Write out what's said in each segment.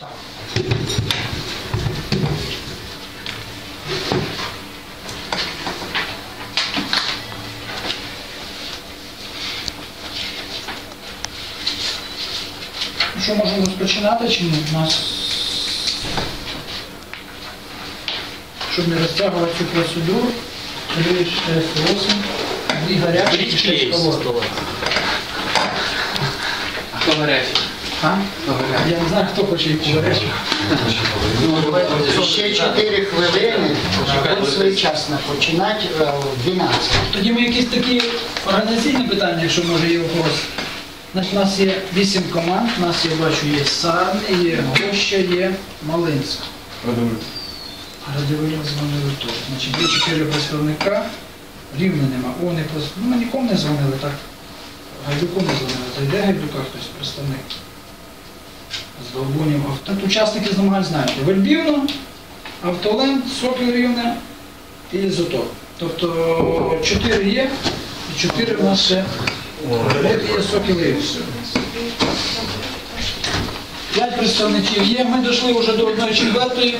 Ну Що можемо розпочинати чи ні? У нас, щоб не розтягувати цю процедуру, 3, 6, 8, дві гарячі і 6 холодних. Хто гарячий? А? Я не знаю, хто хоче їх гарячі. Ще 4 хвилини, щоб своєчасно починати е, о 12. Тоді ми якісь такі організаційні питання, якщо може є вопрос. Значить, у нас є вісім команд, у нас є, бачу, є Сарни, є Гоща, є Малинськ. Радивило дзвонили тут. Значить, є чотири представника, рівно нема. О, не пос... Ну, ми нікому не дзвонили, так. Гайдуку не дзвонили. То йде Гайдука хтось, представник. З Долбунів. Тут учасники змагань знаєте. Вельбівно, Автоленд, Сокіл Рівне і Ізотоп. Тобто чотири є, і чотири в нас ще от є Сокіл Рівне. П'ять представників є. Ми дійшли вже до одної четвертої.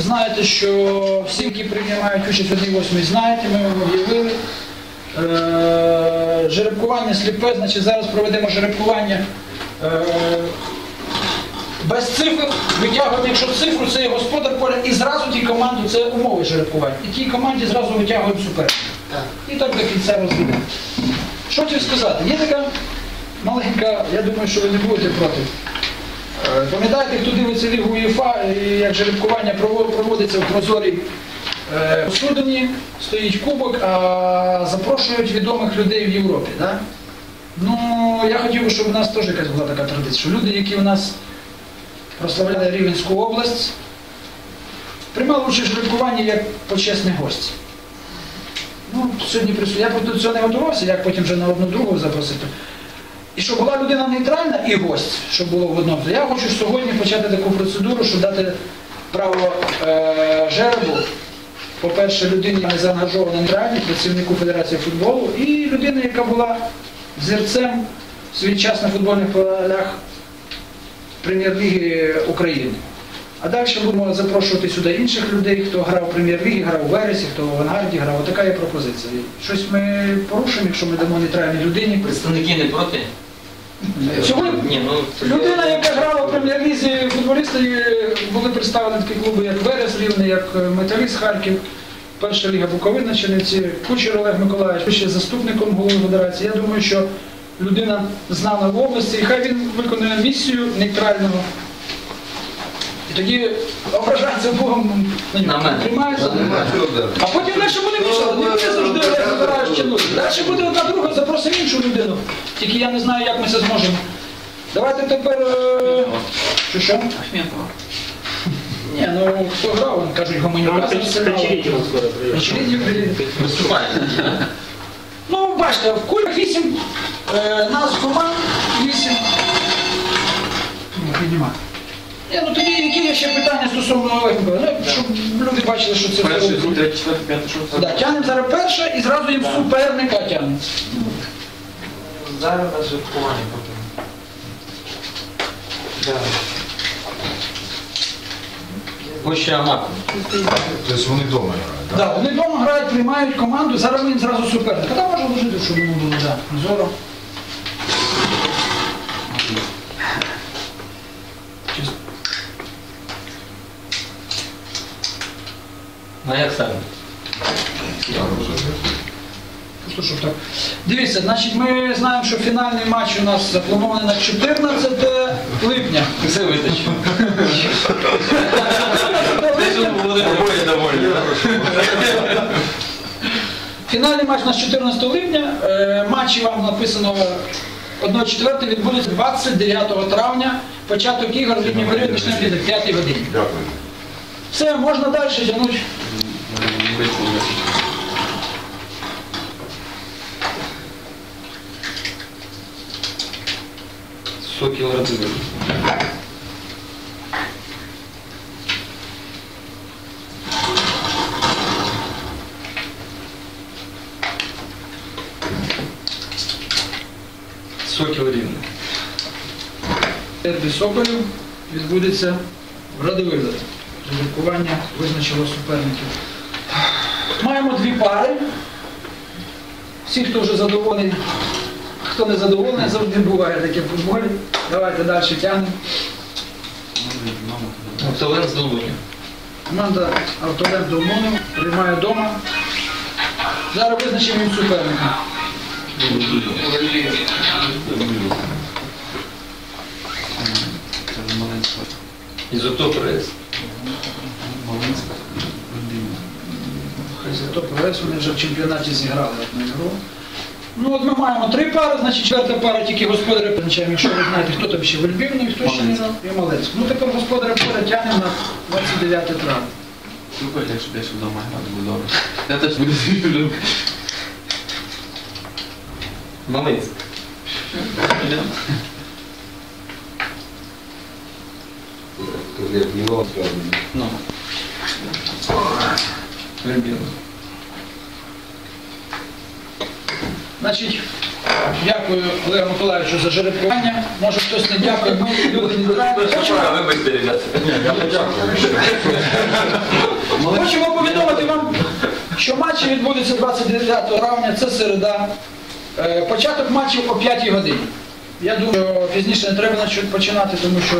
Знаєте, що всі, які приймають участь в одній восьмій, знаєте, ми вам об'явили. Е, Жеребкування сліпе, значить зараз проведемо жеребкування е, без цифр, витягуємо, якщо цифру, це є господар поля, і зразу тій команді, це умови жеребкування. І тій команді зразу витягуємо суперника. І так до кінця розвідемо. Що хотів сказати? Є така маленька, я думаю, що ви не будете проти. Е, Пам'ятаєте, хто дивиться Лігу УЄФА, і як жеребкування проводиться в прозорій е, посудині, стоїть кубок, а запрошують відомих людей в Європі. Да? Ну, я хотів би, щоб у нас теж якась була така традиція, що люди, які у нас прославляли Рівенську область, приймали участь в жеребкуванні як почесні гості. Ну, сьогодні присутні. Я до цього не готувався, як потім вже на одну другу запросити. І щоб була людина нейтральна і гость, щоб було в одному. Я хочу сьогодні почати таку процедуру, щоб дати право е, жеребу, по-перше, людині не заангажована нейтральній, працівнику Федерації футболу, і людина, яка була зірцем свій час на футбольних полях Прем'єр-ліги України. А далі будемо запрошувати сюди інших людей, хто грав в прем'єр-лігі, грав у Вересі, хто в авангарді грав. Така є пропозиція. Щось ми порушимо, якщо ми дамо нейтральній людині. Представники не проти? Сьогодні Ні, ну людина, яка грала в прем'єр-лізі, футболісти були представлені такі клуби, як Верес Рівне, як е, Металіст Харків, Перша ліга Буковина Чернівці, Кучер Олег Миколаївич, ще заступником голови федерації. Я думаю, що людина знана в області, і хай він виконує місію нейтрального. І тоді ображатися Богом на На нього мене. приймається. А потім далі буде мішати. Не завжди Олег Миколаївич тягнути. Далі буде одна друга, запросимо іншу людину. Тільки я не знаю, як ми це зможемо. Давайте тепер. е, Що що? Ахметова. Ні, ну хто грав, кажуть, гомонюка. Виступає. Ну, бачите, в кулях вісім, е, нас команд вісім. Ну. Ні, ну тоді які є ще питання стосовно Олега Ну, щоб люди бачили, що це Перший, другий, третій, четвертий, п'ятий, шостий. Да, тянемо зараз перше і зразу їм суперника тягнемо. Зараз навіть жеребкування поки. Гоща Амако. Тобто вони вдома грають, так? Да, вони вдома грають, приймають команду, зараз він зразу суперник. Та може вложити, щоб йому було да, зоро. Чисто. Ну як саме? Просто щоб так. Дивіться, значить, ми знаємо, що фінальний матч у нас запланований на 14 липня. Все витачу. 14 липня. Обоє довольні. Фінальний матч у нас 14 липня. Е, Матчі вам написано 1-4 відбудеться 29 травня. Початок ігор в літній період почне від 5 годині. Дякую. Все, можна далі тягнути. Сокіл Радивиль. Сокіл Рівне. Дербі Соколів, відбудеться в Радивилові. Жеребкування визначило суперників. Маємо дві пари. Всі, хто вже задоволений, хто не задоволений, завжди буває таке в футболі. Давайте далі тягнемо. Автолен з Долбоні. Команда Автолет Долмонов приймає вдома. Зараз визначимо їм суперника. Ізотоп РС. Хай прогрес, вони вже в чемпіонаті зіграли одну ігру. Ну от ми маємо три пари, значить четверта пара тільки господаря позначаємо, якщо ви знаєте, хто там ще Вельбівний, хто ще не знав, і Малецьк. Ну тепер господаря поля тягнемо на 29 травня. Супер, якщо десь вдома грати буде добре. Я теж буду Малинськ. Ну. Вербіно. Значить, дякую Олегу Миколаївичу за жеребкування. Може хтось не дякує, ми люди не Вибачте, ребята. хочемо повідомити вам, що матчі відбудуться 29 травня, це середа. Е, Початок матчів о 5 годині. Я думаю, що пізніше не треба починати, тому що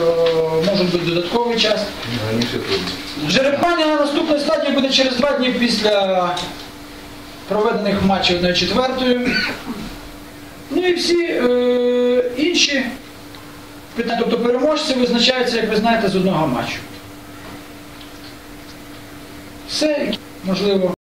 може бути додатковий час. Жеребкування на наступній стадії буде через два дні після проведених матчів 1-4. Ну і всі е, інші тобто переможці визначаються, як ви знаєте, з одного матчу. Все, можливо.